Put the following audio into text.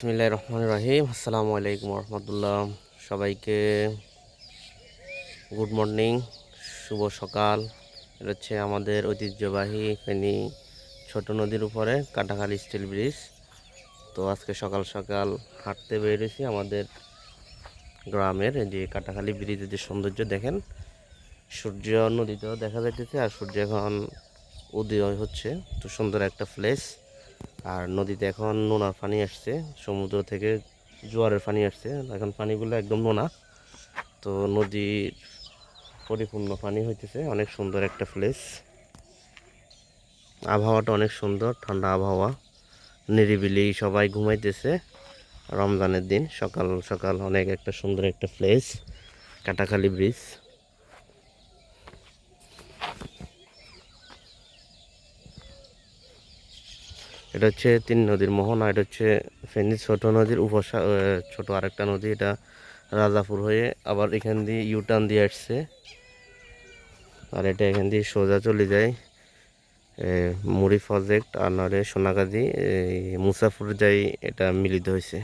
বিসমিল্লাহির রহমান রহিম। আসসালামু আলাইকুম রহমতুল্লাহ সবাইকে গুড মর্নিং, শুভ সকাল। এটা হচ্ছে আমাদের ঐতিহ্যবাহী ফেনী ছোট নদীর উপরে কাটাখালি স্টিল ব্রিজ। তো আজকে সকাল সকাল হাঁটতে বেরিয়েছি আমাদের গ্রামের যে কাটাখালি ব্রিজের যে সৌন্দর্য, দেখেন। সূর্য নদীতেও দেখা যাইতেছে আর সূর্য এখন উদয় হচ্ছে। তো সুন্দর একটা প্লেস আর নদীতে এখন নোনার পানি আসছে, সমুদ্র থেকে জোয়ারের পানি আসছে, এখন পানিগুলো একদম নোনা। তো নদীর পরিপূর্ণ পানি হইতেছে, অনেক সুন্দর একটা প্লেস আবহাওয়াটা অনেক সুন্দর, ঠান্ডা আবহাওয়া, নিরিবিলি সবাই ঘুমাইতেছে। রমজানের দিন সকাল সকাল অনেক একটা সুন্দর একটা প্লেস কাটাখালি ব্রিজ এটা হচ্ছে তিন নদীর মোহনা, এটা হচ্ছে ফেনী ছোট নদীর উপসা ছোট আরেকটা নদী, এটা রাজাপুর হয়ে আবার এখান দিয়ে ইউটার্ন দিয়ে আসছে। আর এটা এখান দিয়ে সোজা চলে যায় মুড়ি প্রজেক্ট আর নাহলে সোনাগাজী মুসাফুর যাই এটা মিলিত হয়েছে।